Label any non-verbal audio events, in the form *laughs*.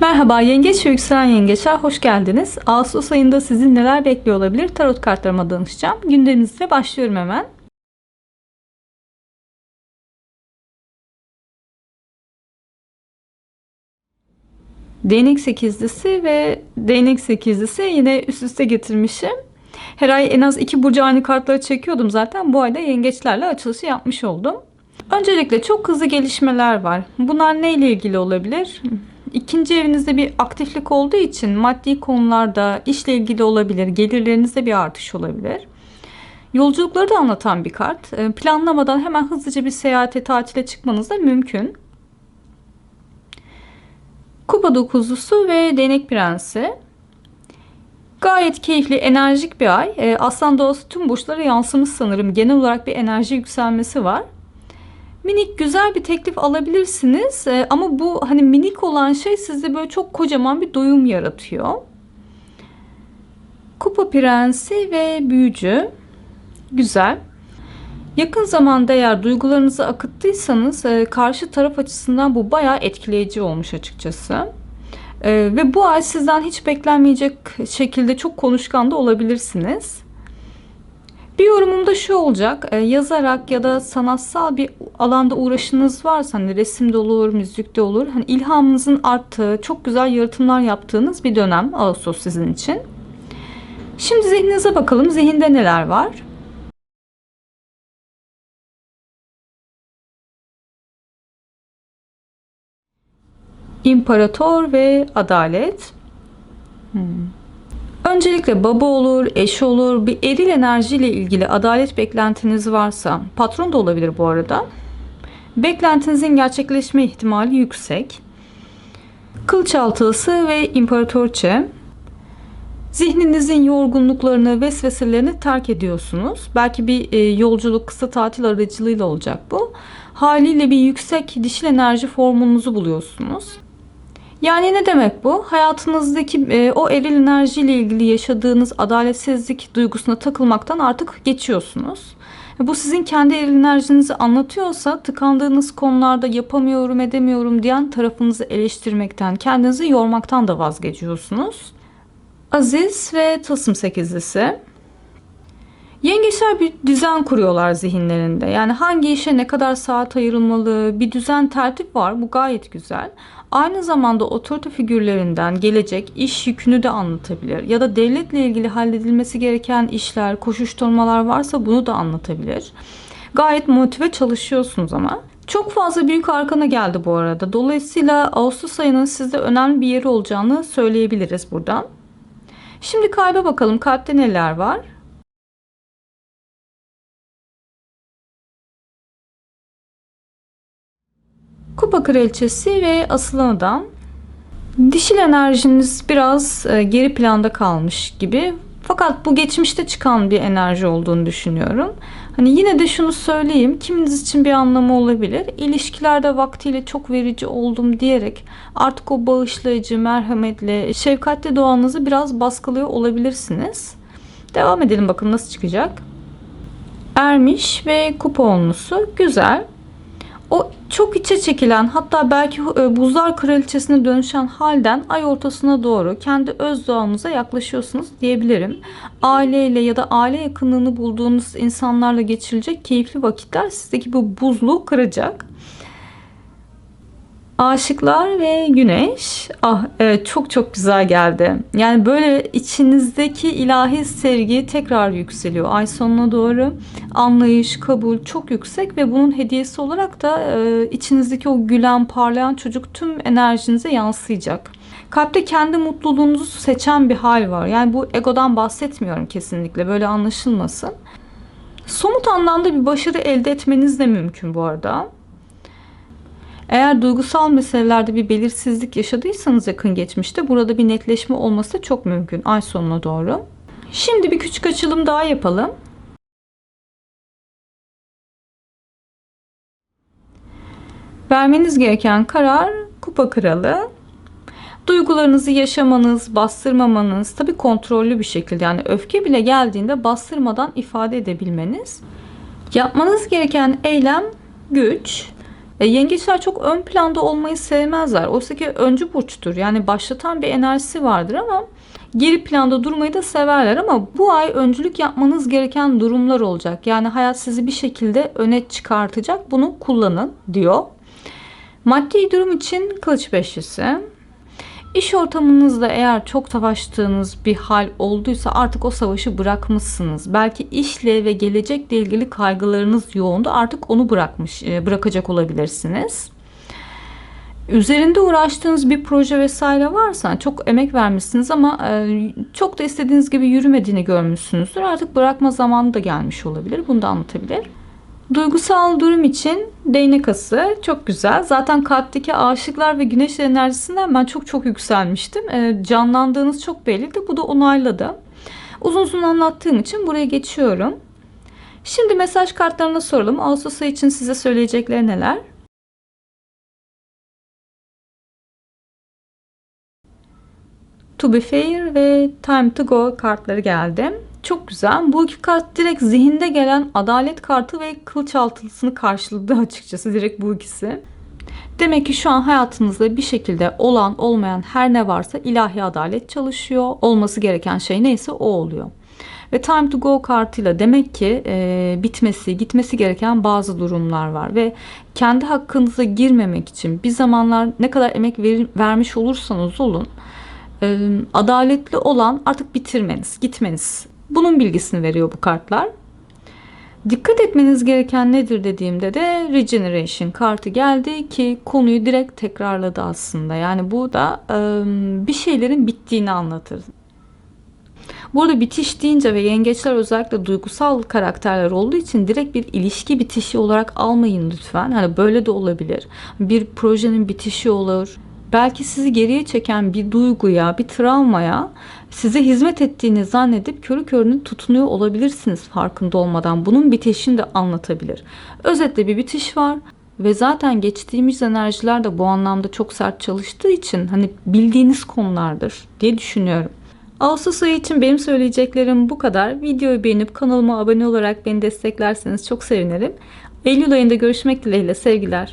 Merhaba Yengeç ve Yükselen Yengeçler hoş geldiniz. Ağustos ayında sizi neler bekliyor olabilir? Tarot kartlarıma danışacağım. Gündemimizle başlıyorum hemen. Değnek sekizlisi ve değnek sekizlisi yine üst üste getirmişim. Her ay en az iki burcu aynı kartları çekiyordum zaten. Bu ayda yengeçlerle açılışı yapmış oldum. Öncelikle çok hızlı gelişmeler var. Bunlar neyle ilgili olabilir? İkinci evinizde bir aktiflik olduğu için maddi konularda işle ilgili olabilir, gelirlerinizde bir artış olabilir. Yolculukları da anlatan bir kart. Ee, Planlamadan hemen hızlıca bir seyahate, tatile çıkmanız da mümkün. Kupa dokuzlusu ve değnek prensi. Gayet keyifli, enerjik bir ay. Ee, Aslan doğası tüm burçlara yansımış sanırım. Genel olarak bir enerji yükselmesi var. Minik güzel bir teklif alabilirsiniz Ee, ama bu hani minik olan şey sizde böyle çok kocaman bir doyum yaratıyor. Kupa prensi ve büyücü. Güzel. Yakın zamanda eğer duygularınızı akıttıysanız e, karşı taraf açısından bu bayağı etkileyici olmuş açıkçası. E, Ve bu ay sizden hiç beklenmeyecek şekilde çok konuşkan da olabilirsiniz. Bir yorumum da şu olacak. e, Yazarak ya da sanatsal bir alanda uğraşınız varsa hani resimde olur, müzikte olur. Hani ilhamınızın arttığı, çok güzel yaratımlar yaptığınız bir dönem Ağustos sizin için. Şimdi zihninize bakalım. Zihinde neler var? İmparator ve adalet. Hmm. Öncelikle baba olur, eş olur, bir eril enerjiyle ilgili adalet beklentiniz varsa, patron da olabilir bu arada. Beklentinizin gerçekleşme ihtimali yüksek. Kılıç altısı ve imparatorçe. Zihninizin yorgunluklarını, vesveselerini terk ediyorsunuz. Belki bir e, yolculuk, kısa tatil aracılığıyla olacak bu. Haliyle bir yüksek dişil enerji formunuzu buluyorsunuz. Yani ne demek bu? Hayatınızdaki e, o eril enerjiyle ilgili yaşadığınız adaletsizlik duygusuna takılmaktan artık geçiyorsunuz. Bu sizin kendi eril enerjinizi anlatıyorsa tıkandığınız konularda yapamıyorum edemiyorum diyen tarafınızı eleştirmekten, kendinizi yormaktan da vazgeçiyorsunuz. Aziz ve Tılsım sekizlisi. Yengeçler bir düzen kuruyorlar zihinlerinde. Yani hangi işe ne kadar saat ayrılmalı, bir düzen tertip var. Bu gayet güzel. Aynı zamanda otorite figürlerinden gelecek iş yükünü de anlatabilir. Ya da devletle ilgili halledilmesi gereken işler, koşuşturmalar varsa bunu da anlatabilir. Gayet motive çalışıyorsunuz ama. Çok fazla büyük arkana geldi bu arada. Dolayısıyla Ağustos ayının sizde önemli bir yeri olacağını söyleyebiliriz buradan. Şimdi kalbe bakalım. Kalpte neler var? Kupa kraliçesi ve asılan adam. Dişil enerjiniz biraz e, geri planda kalmış gibi. Fakat bu geçmişte çıkan bir enerji olduğunu düşünüyorum. Hani yine de şunu söyleyeyim. Kiminiz için bir anlamı olabilir. İlişkilerde vaktiyle çok verici oldum diyerek artık o bağışlayıcı, merhametli, şefkatli doğanızı biraz baskılıyor olabilirsiniz. Devam edelim bakalım nasıl çıkacak. Ermiş ve kupa onlusu. Güzel. O çok içe çekilen hatta belki e, buzlar kraliçesine dönüşen halden ay ortasına doğru kendi öz doğanıza yaklaşıyorsunuz diyebilirim. Aileyle ya da aile yakınlığını bulduğunuz insanlarla geçirilecek keyifli vakitler sizdeki bu buzluğu kıracak. Aşıklar ve güneş. Ah evet çok çok güzel geldi. Yani böyle içinizdeki ilahi sevgi tekrar yükseliyor. Ay sonuna doğru anlayış, kabul çok yüksek ve bunun hediyesi olarak da e, içinizdeki o gülen, parlayan çocuk tüm enerjinize yansıyacak. Kalpte kendi mutluluğunuzu seçen bir hal var. Yani bu egodan bahsetmiyorum kesinlikle. Böyle anlaşılmasın. Somut anlamda bir başarı elde etmeniz de mümkün bu arada. Eğer duygusal meselelerde bir belirsizlik yaşadıysanız yakın geçmişte burada bir netleşme olması çok mümkün ay sonuna doğru. Şimdi bir küçük açılım daha yapalım. Vermeniz gereken karar kupa kralı. Duygularınızı yaşamanız, bastırmamanız, tabi kontrollü bir şekilde yani öfke bile geldiğinde bastırmadan ifade edebilmeniz. Yapmanız gereken eylem güç. E, yengeçler çok ön planda olmayı sevmezler. Oysa ki öncü burçtur. Yani başlatan bir enerjisi vardır ama geri planda durmayı da severler ama bu ay öncülük yapmanız gereken durumlar olacak. Yani hayat sizi bir şekilde öne çıkartacak. Bunu kullanın diyor. Maddi durum için kılıç beşlisi. İş ortamınızda eğer çok savaştığınız bir hal olduysa artık o savaşı bırakmışsınız. Belki işle ve gelecekle ilgili kaygılarınız yoğundu. Artık onu bırakmış, e, bırakacak olabilirsiniz. Üzerinde uğraştığınız bir proje vesaire varsa çok emek vermişsiniz ama e, çok da istediğiniz gibi yürümediğini görmüşsünüzdür. Artık bırakma zamanı da gelmiş olabilir. Bunu da anlatabilir. Duygusal durum için değnek ası çok güzel. Zaten kalpteki aşıklar ve güneş enerjisinden ben çok çok yükselmiştim. E, canlandığınız çok belliydi. Bu da onayladı. Uzun uzun anlattığım için buraya geçiyorum. Şimdi mesaj kartlarına soralım. Ağustos ayı için size söyleyecekleri neler? To be fair ve time to go kartları geldi. Çok güzel. Bu iki kart direkt zihinde gelen adalet kartı ve kılıç altılısını karşıladı *laughs* açıkçası direkt bu ikisi. Demek ki şu an hayatınızda bir şekilde olan olmayan her ne varsa ilahi adalet çalışıyor. Olması gereken şey neyse o oluyor. Ve time to go kartıyla demek ki e, bitmesi, gitmesi gereken bazı durumlar var. Ve kendi hakkınıza girmemek için bir zamanlar ne kadar emek ver, vermiş olursanız olun e, adaletli olan artık bitirmeniz, gitmeniz. Bunun bilgisini veriyor bu kartlar. Dikkat etmeniz gereken nedir dediğimde de Regeneration kartı geldi ki konuyu direkt tekrarladı aslında. Yani bu da bir şeylerin bittiğini anlatır. Burada bitiş deyince ve yengeçler özellikle duygusal karakterler olduğu için direkt bir ilişki bitişi olarak almayın lütfen. Hani böyle de olabilir. Bir projenin bitişi olur. Belki sizi geriye çeken bir duyguya, bir travmaya size hizmet ettiğini zannedip körü körüne tutunuyor olabilirsiniz farkında olmadan. Bunun bitişini de anlatabilir. Özetle bir bitiş var ve zaten geçtiğimiz enerjiler de bu anlamda çok sert çalıştığı için hani bildiğiniz konulardır diye düşünüyorum. Ağustos ayı için benim söyleyeceklerim bu kadar. Videoyu beğenip kanalıma abone olarak beni desteklerseniz çok sevinirim. Eylül ayında görüşmek dileğiyle sevgiler.